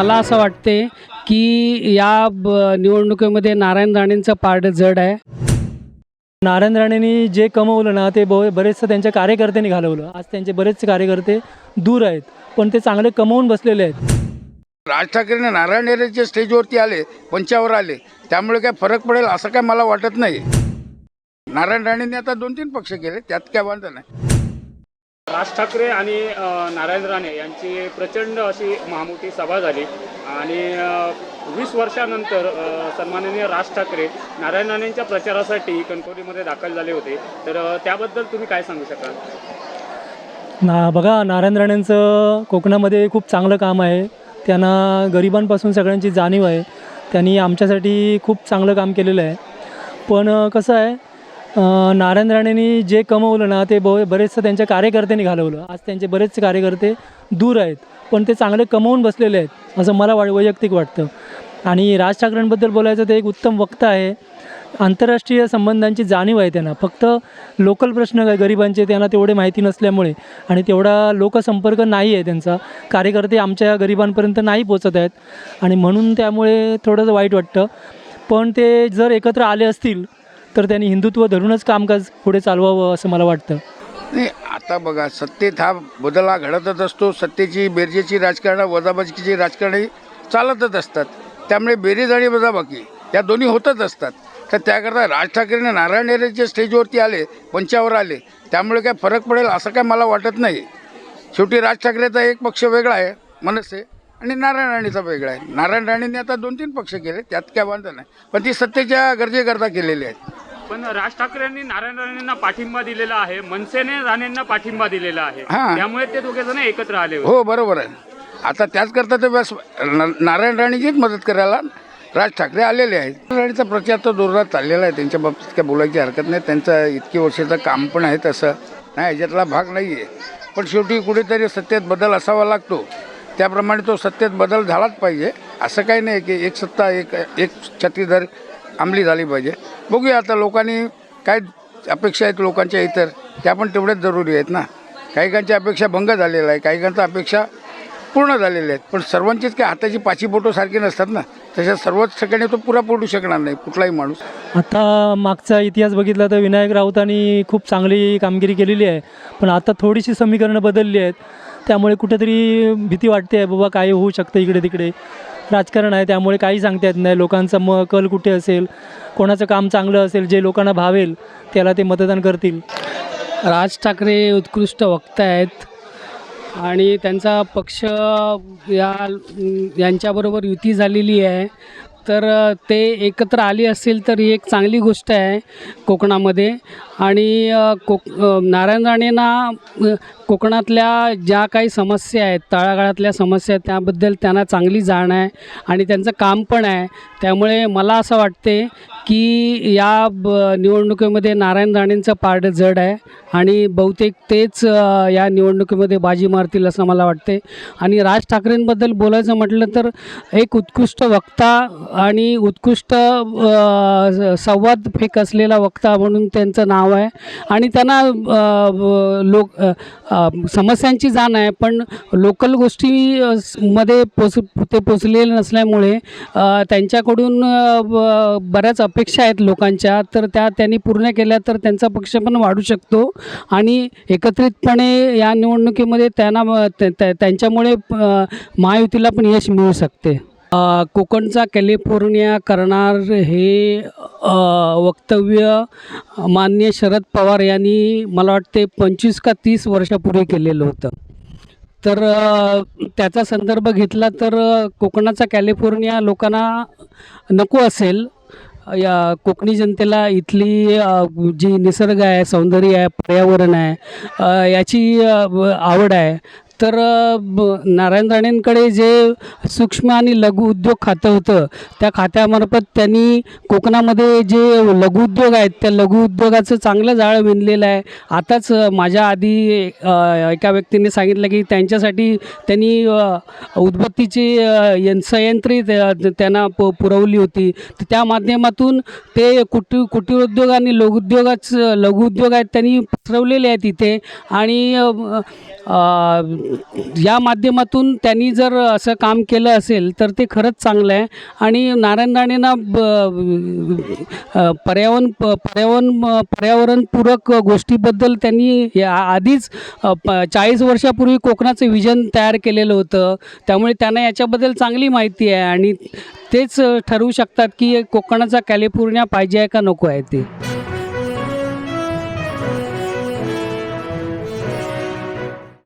मला असं वाटते की या ब- निवडणुकीमध्ये नारायण राणेंचं पारड जड आहे. नारायण राणेंनी जे कमवलं ना ते ब बरेचसं त्यांच्या कार्यकर्त्यांनी घालवलं. आज त्यांचे बरेचसे कार्यकर्ते दूर आहेत पण ते चांगले कमवून बसलेले आहेत. राज ठाकरेने नारायण येरेच्या स्टेजवरती आले मंचावर आले. त्यामुळे काय फरक पडेल असं काय मला वाटत नाही नारायण राणेंनी आता दोन तीन पक्ष केले त्यात काय वांधा नाही. राज ठाकरे आणि नारायण राणे यांची प्रचंड अशी महामोठी सभा झाली. आणि वीस वर्षानंतर सन्माननीय राज ठाकरे नारायण राणेंच्या प्रचारासाठी कणकवलीमध्ये दाखल झाले होते. तर त्याबद्दल तुम्ही काय सांगू शकाल? ना बघा नारायण राणेंचं कोकणामध्ये खूप चांगलं काम आहे. त्यांना गरिबांपासून सगळ्यांची जाणीव आहे. त्यांनी आमच्यासाठी खूप चांगलं काम केलेलं आहे. पण कसं आहे नारायण राणेंनी जे कमवलं ना ते ब बरेचसं त्यांच्या कार्यकर्त्यांनी घालवलं. आज त्यांचे बरेचसे कार्यकर्ते दूर आहेत पण ते चांगले कमवून बसलेले आहेत असं मला वा वैयक्तिक वाटतं. आणि राज ठाकरेंबद्दल बोलायचं ते एक उत्तम वक्ता आहे. आंतरराष्ट्रीय संबंधांची जाणीव आहे त्यांना. फक्त लोकल प्रश्न काय गरिबांचे त्यांना तेवढे माहिती नसल्यामुळे आणि तेवढा लोकसंपर्क नाही आहे त्यांचा. कार्यकर्ते आमच्या गरिबांपर्यंत नाही पोचत आहेत. आणि म्हणून त्यामुळे थोडंसं वाईट वाटतं. पण ते जर एकत्र आले असतील तर त्यांनी हिंदुत्व धरूनच कामकाज पुढे चालवावं असं मला वाटतं. नाही आता बघा सत्तेत हा बदल हा घडतच असतो. सत्तेची बेरजेची राजकारण वजाबाजीची राजकारणही चालतच असतात. त्यामुळे बेरीज आणि वजाबाकी या दोन्ही होतच असतात. तर त्याकरता राज ठाकरेने नारायण येरेच्या स्टेजवरती आले मंचावर आले. त्यामुळे काय फरक पडेल असं काय मला वाटत नाही. शेवटी राज ठाकरेचा एक पक्ष वेगळा आहे मनसे आणि नारायण राणेचा वेगळा आहे. नारायण राणेने आता दोन तीन पक्ष केले त्यात काय वांधा नाही. पण ती सत्तेच्या गरजेकरता केलेली आहेत पण राज ठाकरेंनी नारायण राणेंना पाठिंबा दिलेला आहे मनसेने राणेंना पाठिंबा दिलेला आहे. हां. त्यामुळे ते दोघे जण एकत्र आले होते. हो बरोबर आहे. आता त्याच करता ते बस न- नारायण राणेचीच मदत करायला राज ठाकरे आलेले आहेत. राणेचा प्रचार तर जोरात चाललेला आहे. त्यांच्या बाबतीत काय बोलायची हरकत नाही. त्यांचं इतकी वर्षाचं काम पण आहे तसं नाही याच्यातला भाग नाही आहे पण शेवटी कुठेतरी सत्तेत बदल असावा लागतो. त्याप्रमाणे तो सत्तेत बदल झालाच पाहिजे. असं काही नाही की एक सत्ता एक एक छत्तीसधार अंमली झाली पाहिजे. बघूया आता लोकांनी काय अपेक्षा आहेत लोकांच्या इतर त्या पण तेवढ्याच जरुरी आहेत ना. काहीकांच्या अपेक्षा भंग झालेला आहे काहीकांच्या अपेक्षा पूर्ण झालेल्या आहेत. पण सर्वांचीच काय हाताची पाची बोटं सारखी नसतात ना. तशा सर्वच ठिकाणी तो पुरा पडू शकणार नाही कुठलाही माणूस. आता मागचा इतिहास बघितला तर विनायक राऊतांनी खूप चांगली कामगिरी केलेली आहे. पण आता थोडीशी समीकरणं बदलली आहेत. त्यामुळे कुठेतरी भीती वाटते आहे बाबा काय होऊ शकतं इकडे तिकडे राजकारण आहे त्यामुळे काही सांगता येत नाही. लोकांचा म कल कुठे असेल? कोणाचं काम चांगलं असेल? जे लोकांना भावेल त्याला ते मतदान करतील. राज ठाकरे उत्कृष्ट वक्ता आहेत आणि त्यांचा पक्ष या यांच्याबरोबर युती झालेली आहे. तर ते एकत्र आली असतील तर ही एक चांगली गोष्ट आहे कोकणामध्ये. आणि कोक नारायण राणेंना कोकणातल्या ज्या काही समस्या आहेत तळागाळातल्या समस्या आहेत त्याबद्दल त्यांना चांगली जाण आहे आणि त्यांचं काम पण आहे. त्यामुळे मला असं वाटते की या ब निवडणुकीमध्ये नारायण राणेंचं पारड जड आहे आणि बहुतेक तेच या निवडणुकीमध्ये बाजी मारतील असं मला वाटते. आणि राज ठाकरेंबद्दल बोलायचं म्हटलं तर एक उत्कृष्ट वक्ता आणि उत्कृष्ट संवाद फेक असलेला वक्ता म्हणून त्यांचं नाव आहे. आणि त्यांना लोक समस्यांची जाण आहे पण लोकल गोष्टी मध्ये पोच ते पोचलेले नसल्यामुळे त्यांच्याकडून बऱ्याच अपेक्षा आहेत लोकांच्या. तर त्या त्यांनी पूर्ण केल्या तर त्यांचा पक्ष पण वाढू शकतो. आणि एकत्रितपणे या निवडणुकीमध्ये त्यांना त्या- त्यांच्यामुळे महायुतीला पण यश मिळू शकते. कोकणचा कॅलिफोर्निया करणार हे वक्तव्य माननीय शरद पवार यांनी मला वाटते पंचवीस का तीस वर्षापूर्वी केलेलं होतं. तर त्याचा संदर्भ घेतला तर कोकणाचा कॅलिफोर्निया लोकांना नको असेल. या कोकणी जनतेला इथली जी निसर्ग आहे सौंदर्य आहे पर्यावरण आहे याची आवड आहे. तर ब- नारायण राणेंकडे जे सूक्ष्म आणि लघु उद्योग खातं होतं त्या खात्यामार्फत त्यांनी कोकणामध्ये जे लघु उद्योग आहेत त्या लघु उद्योगाचं चांगलं जाळं विणलेलं आहे. आताच माझ्या आधी एका व्यक्तीने सांगितलं की त्यांच्यासाठी त्यांनी अ, उदबत्तीची यं त्यांना प पुरवली होती. तर त्या माध्यमातून ते कुटी कुटीर उद्योग आणि लघुउद्योगाच लघुउद्योग आहेत त्यांनी पसरवलेले आहेत इथे. आणि या माध्यमातून त्यांनी जर असं काम केलं असेल तर ते खरंच चांगलं आहे. आणि नारायण राणेंना ब पर्यावरण प- पर्यावरण पर्यावरणपूरक गोष्टीबद्दल त्यांनी या आधीच प चाळीस वर्षापूर्वी कोकणाचं विजन तयार केलेलं होतं. त्यामुळे त्यांना याच्याबद्दल चांगली माहिती आहे आणि तेच ठरवू शकतात की कोकणाचा कॅलिफोर्निया पाहिजे आहे का नको आहे ते.